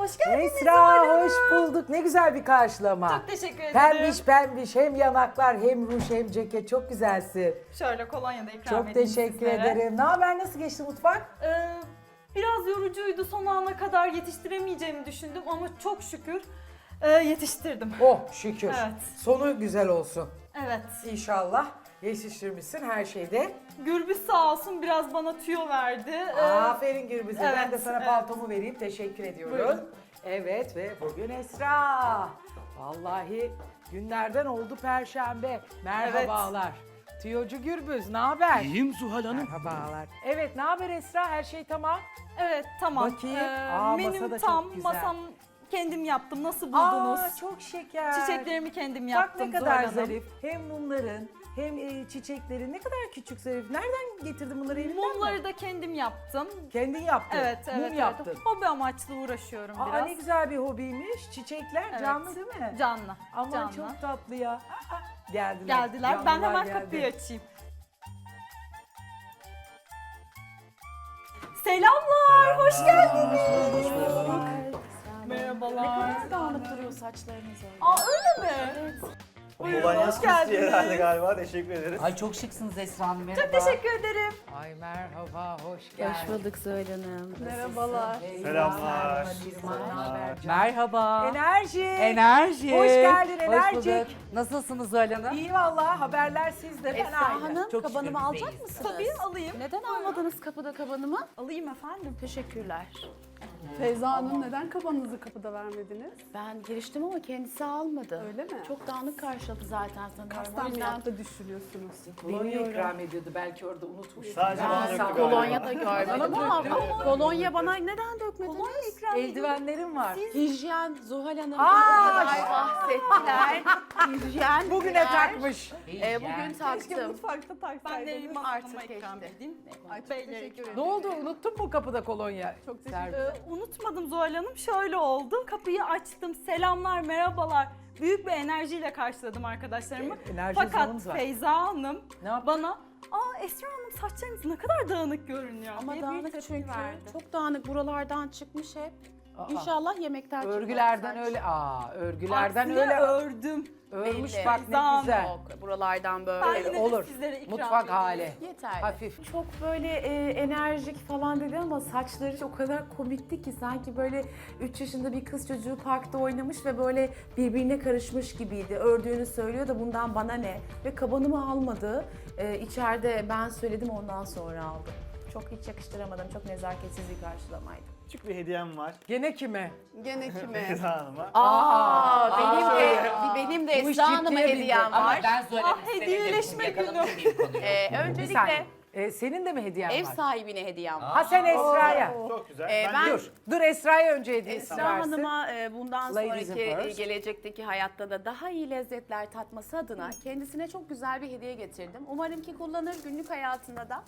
Hoş geldiniz. Esra Zuhal Hanım. hoş bulduk. Ne güzel bir karşılama. Çok teşekkür ederim. Pembiş pembiş hem yanaklar hem ruj hem ceket çok güzelsin. Şöyle kolonya da ikram Çok edeyim teşekkür sizlere. ederim. Ne haber nasıl geçti mutfak? Ee, biraz yorucuydu. Son ana kadar yetiştiremeyeceğimi düşündüm ama çok şükür e, yetiştirdim. Oh şükür. Evet. Sonu güzel olsun. Evet. İnşallah yetiştirmişsin her şeyde. Gürbüz sağ olsun biraz bana tüyo verdi. Ee, Aferin Gürbüz'e. ben evet, de sana evet. paltomu vereyim. Teşekkür ediyorum. Buyurun. Evet ve bugün Esra. Vallahi günlerden oldu perşembe. Merhabalar. Tüyocu Gürbüz ne haber? İyiyim Zuhal Hanım. Merhabalar. Evet ne haber Esra? Her şey tamam. evet tamam. Bakayım. Ee, Aa, menüm masa da çok tam. güzel. Masam kendim yaptım. Nasıl buldunuz? Aa çok şeker. Çiçeklerimi kendim Bak yaptım. ne Zuhal kadar Hanım. zarif. Hem mumların hem e, çiçeklerin ne kadar küçük zarif. Nereden getirdin bunları evinden mi? Mumları da kendim yaptım. Kendin yaptın. Evet, evet. Mum evet. yaptın. Hobi amaçlı uğraşıyorum Aa biraz. ne güzel bir hobiymiş. Çiçekler Evet. canlı değil mi? Canlı. Aman canlı. çok tatlı ya. Aa, Geldiler. Geldiler. Ben hemen geldi. kapıyı açayım. Selamlar, hoş geldiniz. Merhabalar. dağınık duruyor saçlarınız öyle. Aa öyle mi? Buyurun, hoş geldiniz. herhalde galiba. Teşekkür ederiz. Ay çok şıksınız Esra Hanım. Merhaba. Çok teşekkür ederim. Ay merhaba, hoş geldin. Hoş bulduk Zuhal Hanım. Merhabalar. Selamlar. Merhaba. Enerji. Enerji. Hoş geldin, Hoş enerjik. bulduk. Nasılsınız Zuhal Hanım? İyi vallahi haberler sizde. Ben Esra aynı. Hanım Çok kabanımı şükür alacak mısınız? Tabii alayım. Neden almadınız kapıda kabanımı? Alayım efendim. Teşekkürler. Feyza Hanım neden kabanınızı kapıda vermediniz? Ben giriştim ama kendisi almadı. Öyle mi? Çok dağınık karşıladı zaten sanırım. O Kaçtan yüzden- fiyatı düşürüyorsunuz? Kolonya ikram ediyordu belki orada unutmuş. Sadece bana Ben döktü galiba. kolonya da görmedim ama kolonya bana neden dökmediniz? Kolonya ikram. Eldivenlerim var. Hijyen Zuhal Hanım. Ay bahsettiler. Hijyen. Bugüne takmış. Ee, bugün Keşke taktım. mutfakta Ben de taksaydınız. Artık geçti. edeyim. Ay çok teşekkür ederim. Ne oldu? Unuttun mu kapıda kolonya? Çok teşekkür ederim. Unutmadım Zuhal Hanım. Şöyle oldu. Kapıyı açtım. Selamlar, merhabalar. Büyük bir enerjiyle karşıladım arkadaşlarımı. Enerji Fakat var. Feyza Hanım Ne bana Aa Esra Hanım saçlarınız ne kadar dağınık görünüyor. Ama diye büyük dağınık tepki çünkü. verdi. Çok dağınık buralardan çıkmış hep. Aa, İnşallah yemekten çıkmaz Örgülerden saç. öyle. Aa, örgülerden Aksine öyle ördüm. Örmüş belli. bak ne Zam güzel. Yok, buralardan Ben böyle. yine de Olur. sizlere ikram Mutfak edeyim. hali. Yeter. Hafif. Çok böyle e, enerjik falan dedi ama saçları o kadar komikti ki sanki böyle 3 yaşında bir kız çocuğu parkta oynamış ve böyle birbirine karışmış gibiydi. Ördüğünü söylüyor da bundan bana ne? Ve kabanımı almadı. E, içeride ben söyledim ondan sonra aldım. Çok hiç yakıştıramadım. Çok nezaketsiz bir karşılamaydı. Küçük bir hediyem var. Gene kime? Gene kime? Feyza Hanım'a. Aa. De Bu iş Esra Hanım'a ciddiye bindi. hediyem Ama var. ben söylemek Ah, hediyeleşme Yakalım günü. konuyu. Ee, Bir öncelikle. Ee, senin de mi hediyen ev var? sahibine hediyem var. Ha sen Esra'ya. Çok güzel. Ee, ben, Dur. Dur Esra'ya önce hediyesini Esra versin. Hanım'a e, bundan Ladies sonraki e, first. gelecekteki hayatta da daha iyi lezzetler tatması adına kendisine çok güzel bir hediye getirdim. Umarım ki kullanır günlük hayatında da.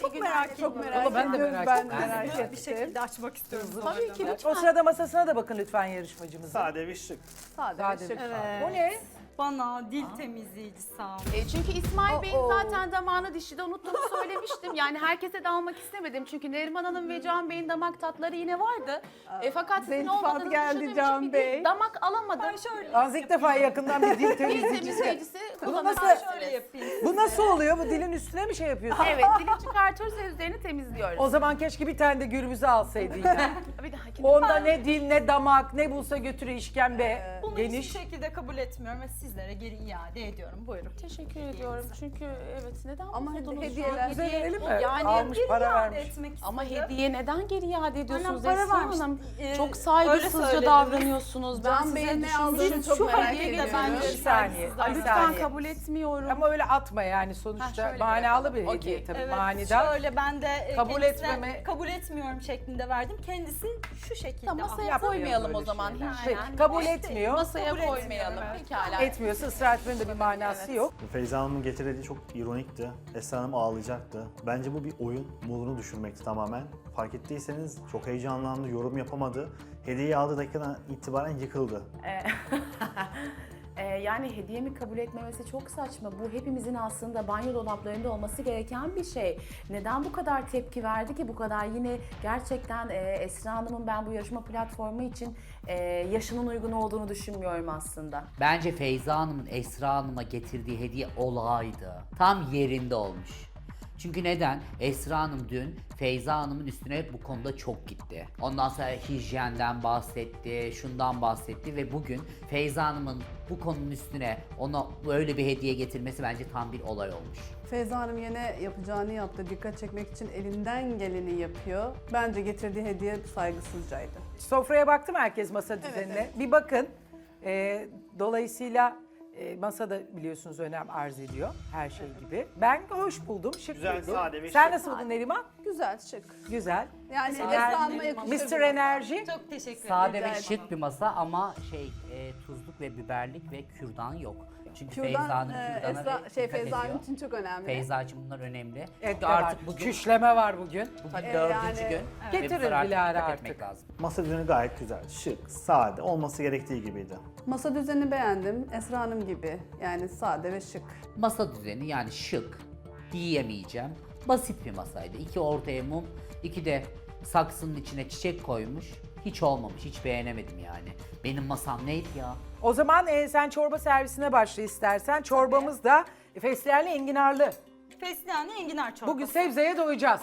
Çok merak günler ediyorum. diliyorum. Valla ben de merak Ben ettim. de merak Bir ettim. şekilde açmak istiyorum. Zuhal Tabii ki lütfen. O sırada masasına da bakın lütfen yarışmacımızın. sade bir şık. Sade Sade. ve şık. Evet. O ne? Bana dil temizleyicisi al. E, çünkü İsmail Bey'in zaten damağını dişide unuttuğumu söylemiştim. Yani herkese de almak istemedim. Çünkü Neriman Hanım ve Can Bey'in damak tatları yine vardı. E, fakat sizin Zeytinfat olmadığını geldi düşündüğüm Can için bir Bey. damak alamadım. Ben şöyle Az ilk defa yakından bir dil Dil temizleyicisi. temizleyicisi nasıl- şöyle yapayım. Bu nasıl oluyor? Bu dilin üstüne mi şey yapıyorsun? Evet, dili çıkartıyoruz ve üzerini temizliyoruz. O zaman keşke bir tane de gürbüzü alsaydı yine. Bir dahaki Onda ne dil ne damak ne bulsa götürüyor işkembe. Bunu Geniş. hiçbir şekilde kabul etmiyorum ve sizlere geri iade ediyorum. Buyurun. Teşekkür ediyorum çünkü evet neden Ama bozuldunuz? hediyeler- Bize verelim mi? Yani Almış Geri para iade vermiş. etmek ama hediye neden geri iade ediyorsunuz Aynen, para Esra vermiş. Hanım? Ee, Çok öyle saygısızca söyledim. davranıyorsunuz. Ben Can size Bey'in ne aldığını çok Şu merak hediye ediyorum. Bir saniye. Bir Lütfen saniye. kabul etmiyorum. Ama öyle atma yani Ha, sonuçta şöyle manalı bir hediye Okey. tabii Evet, manidar. şöyle ben de e, Kabul kendisine etmeme- kabul etmiyorum şeklinde verdim. Kendisi şu şekilde Tamam, masaya koymayalım o zaman. şeyler. Hiç Peki, yani. kabul İşte, etmiyor. Masaya Kabul koymayalım. evet. Pekala. Etmiyorsa ısrar etmenin de bir manası yok. Feyza Hanım'ın getirdiği çok ironikti. Esra Hanım ağlayacaktı. Bence bu bir oyun. Modunu düşürmekti tamamen. Fark ettiyseniz çok heyecanlandı, yorum yapamadı. Hediyeyi aldığı dakikadan itibaren yıkıldı. Ee, yani hediyemi kabul etmemesi çok saçma. Bu hepimizin aslında banyo dolaplarında olması gereken bir şey. Neden bu kadar tepki verdi ki bu kadar? Yine gerçekten e, Esra Hanım'ın ben bu yarışma platformu için e, yaşının uygun olduğunu düşünmüyorum aslında. Bence Feyza Hanım'ın Esra Hanım'a getirdiği hediye olaydı. Tam yerinde olmuş. Çünkü neden? Esra Hanım dün Feyza Hanım'ın üstüne bu konuda çok gitti. Ondan sonra hijyenden bahsetti, şundan bahsetti ve bugün Feyza Hanım'ın bu konunun üstüne ona böyle bir hediye getirmesi bence tam bir olay olmuş. Feyza Hanım yine yapacağını yaptı. Dikkat çekmek için elinden geleni yapıyor. Bence getirdiği hediye saygısızcaydı. Sofraya baktı mı herkes masa düzenine? Bir bakın. Ee, dolayısıyla e, masada biliyorsunuz önem arz ediyor her şey gibi. Ben hoş buldum, şık Güzel, buldum. sade ve Sen şık. nasıl buldun Neriman? Güzel, şık. Güzel. Yani. Mr. Enerji. Çok teşekkür Sade ederim. ve şık bir masa ama şey e, tuzluk ve biberlik ve kürdan yok. Çünkü Feyza Kürdan, Hanım e, kürdana Esra, dikkat şey ediyor. için çok önemli. Feyza için bunlar önemli. Evet, Çünkü artık artık bugün, Küşleme var bugün. bugün E, dördüncü yani- gün. Getirir Ve bunlara Dilara dikkat artık. etmek lazım. Masa düzeni gayet güzel, şık, sade, olması gerektiği gibiydi. Masa düzenini beğendim. Esra Hanım gibi. Yani sade ve şık. Masa düzeni yani şık diyemeyeceğim. Basit bir masaydı. İki ortaya mum, iki de saksının içine çiçek koymuş. Hiç olmamış, hiç beğenemedim yani. Benim masam neydi ya? O zaman e, sen çorba servisine başla istersen. Çorbamız da fesleğenli enginarlı. Fesleğenli enginar çorbası. Bugün sebzeye doyacağız.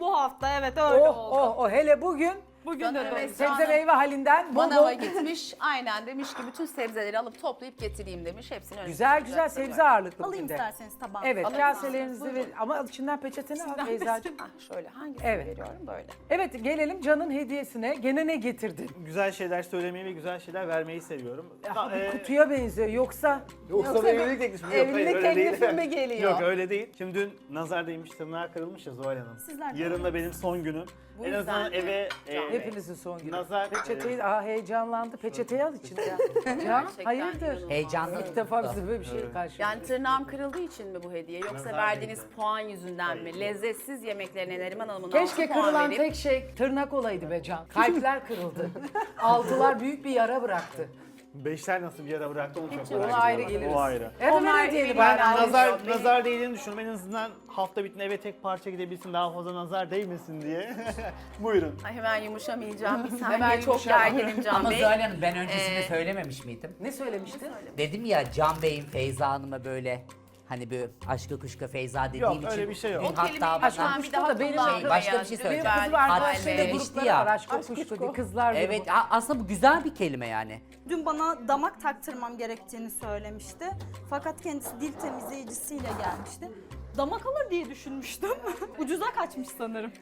Bu hafta evet öyle Oh oldu. oh oh hele bugün Bugün de Sanırım sebze meyve halinden bol Manava bol. gitmiş. Aynen demiş ki bütün sebzeleri alıp toplayıp getireyim demiş. Hepsini önüne Güzel güzel koyacak sebze ağırlıklı Alayım bugün de. isterseniz tabağı. Evet kaselerinizi ver ama içinden peçeteni al Beyza'cığım. Ah şöyle hangisini Evet. veriyorum böyle. Evet gelelim Can'ın hediyesine. Gene ne getirdin? Güzel şeyler söylemeyi ve güzel şeyler vermeyi seviyorum. Ya, Da- e, kutuya benziyor yoksa Yoksa, Yoksa bir evlilik teklifi mi? Yok, hayır, evlilik öyle değil. teklifi mi geliyor? Yok öyle değil. Şimdi dün nazar değmiş tırnağı kırılmış ya Zuhal Hanım. Sizler de Yarın da benim son günüm. Bu en azından eve e, hepinizin son günü. nazar Peçeteyi, aa heyecanlandı. Peçeteyi al içinde. Can Gerçekten hayırdır? inanılmaz. Heyecanlı. İlk defa bize böyle bir şey karşı. Yani tırnağım kırıldığı için mi bu hediye yoksa Nazar verdiğiniz değdi. puan yüzünden mi? Lezzetsiz yemeklerine Neriman Hanım'ın Keşke altı puan kırılan verip tek şey tırnak olaydı be Can. Kalpler kırıldı. Altılar büyük bir yara bıraktı. Beşler nasıl bir yara bıraktı onu çok merak ayrı ediyorum. geliriz. O ayrı. Evet Onlar öyle diyelim. Ben gelmiş nazar, nazar değdiğini düşünüyorum. En azından hafta bittiğinde eve tek parça gidebilsin daha fazla nazar değmesin diye. Buyurun. Ay hemen yumuşamayacağım. Bir Hemen saniye çok yumuşama. gerginim Can Ama Bey. Zuhal Hanım ben öncesinde Ee, söylememiş miydim? Ne söylemiştin? Dedim ya Can Bey'in Feyza Hanım'a böyle hani böyle aşka kuşka Feyza dediğim Yok, için. öyle bir şey yok. dün O kelimeyi hatta lütfen bana- bir daha da benim- kullanmayın. Başka bir şey Benim söyleyeceğim. kızım Hatta arkadaşlarım da demişti grupları ya. var. Aşk Aşk kuşku kuşku. kızlar grubu. Evet a- aslında bu güzel bir kelime yani. Dün bana damak taktırmam gerektiğini söylemişti. Fakat kendisi dil temizleyicisiyle gelmişti. Damak alır diye düşünmüştüm. Ucuza kaçmış sanırım.